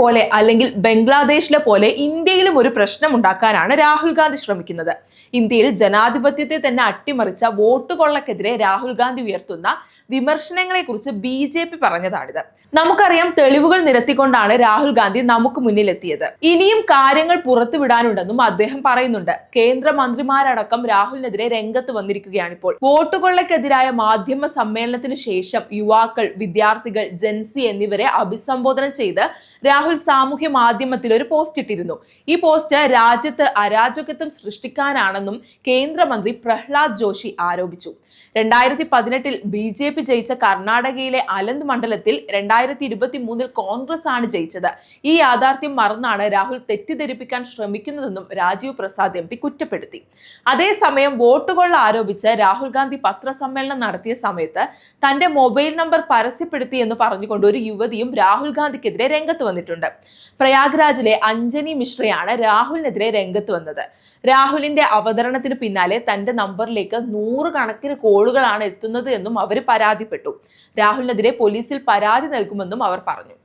പോലെ അല്ലെങ്കിൽ ബംഗ്ലാദേശിലെ പോലെ ഇന്ത്യയിലും ഒരു പ്രശ്നം ഉണ്ടാക്കാനാണ് രാഹുൽ ഗാന്ധി ശ്രമിക്കുന്നത്. ഇന്ത്യയിൽ ജനാധിപത്യത്തെ തന്നെ അട്ടിമറിച്ച വോട്ട് കൊള്ളക്കെതിരെ രാഹുൽ ഗാന്ധി ഉയർത്തുന്ന വിമർശനങ്ങളെ കുറിച്ച് ബി ജെ പി പറഞ്ഞതാണിത്. നമുക്കറിയാം തെളിവുകൾ നിരത്തിക്കൊണ്ടാണ് രാഹുൽ ഗാന്ധി നമുക്ക് മുന്നിലെത്തിയത്. ഇനിയും കാര്യങ്ങൾ പുറത്തുവിടാനുണ്ടെന്നും അദ്ദേഹം പറയുന്നുണ്ട്. കേന്ദ്ര കേന്ദ്രമന്ത്രിമാരടക്കം രാഹുലിനെതിരെ രംഗത്ത് വന്നിരിക്കുകയാണിപ്പോൾ. വോട്ടുകൊള്ളക്കെതിരായ മാധ്യമ സമ്മേളനത്തിന് ശേഷം യുവാക്കൾ വിദ്യാർത്ഥികൾ ജൻസി എന്നിവരെ അഭിസംബോധന ചെയ്ത് രാഹുൽ സാമൂഹ്യ മാധ്യമത്തിൽ ഒരു പോസ്റ്റ് ഇട്ടിരുന്നു. ഈ പോസ്റ്റ് രാജ്യത്ത് അരാജകത്വം സൃഷ്ടിക്കാനാണെന്നും കേന്ദ്രമന്ത്രി പ്രഹ്ലാദ് ജോഷി ആരോപിച്ചു. രണ്ടായിരത്തി പതിനെട്ടിൽ ബി ജെ പി ജയിച്ച കർണാടകയിലെ അലന്ത് മണ്ഡലത്തിൽ രണ്ടായിരത്തി ഇരുപത്തി മൂന്നിൽ കോൺഗ്രസ് ആണ് ജയിച്ചത്. ഈ യാഥാർത്ഥ്യം മറന്നാണ് രാഹുൽ തെറ്റിദ്ധരിപ്പിക്കാൻ ശ്രമിക്കുന്നതെന്നും രാജീവ് പ്രസാദ് എം പി കുറ്റപ്പെടുത്തി. അതേസമയം വോട്ടുകൾ ആരോപിച്ച് രാഹുൽ ഗാന്ധി പത്രസമ്മേളനം നടത്തിയ സമയത്ത് തന്റെ മൊബൈൽ നമ്പർ പരസ്യപ്പെടുത്തി എന്ന് പറഞ്ഞുകൊണ്ട് ഒരു യുവതിയും രാഹുൽ ഗാന്ധിക്കെതിരെ രംഗത്ത് വന്നിട്ടുണ്ട്. പ്രയാഗ്രാജിലെ അഞ്ജനി മിശ്രയാണ് രാഹുലിനെതിരെ രംഗത്ത് വന്നത്. രാഹുലിന്റെ അവതരണത്തിന് പിന്നാലെ തന്റെ നമ്പറിലേക്ക് നൂറുകണക്കിന് കോളുകളാണ് എത്തുന്നത് എന്നും അവർ പരാതിപ്പെട്ടു. രാഹുലിനെതിരെ പോലീസിൽ പരാതി നൽകുമെന്നും അവർ പറഞ്ഞു.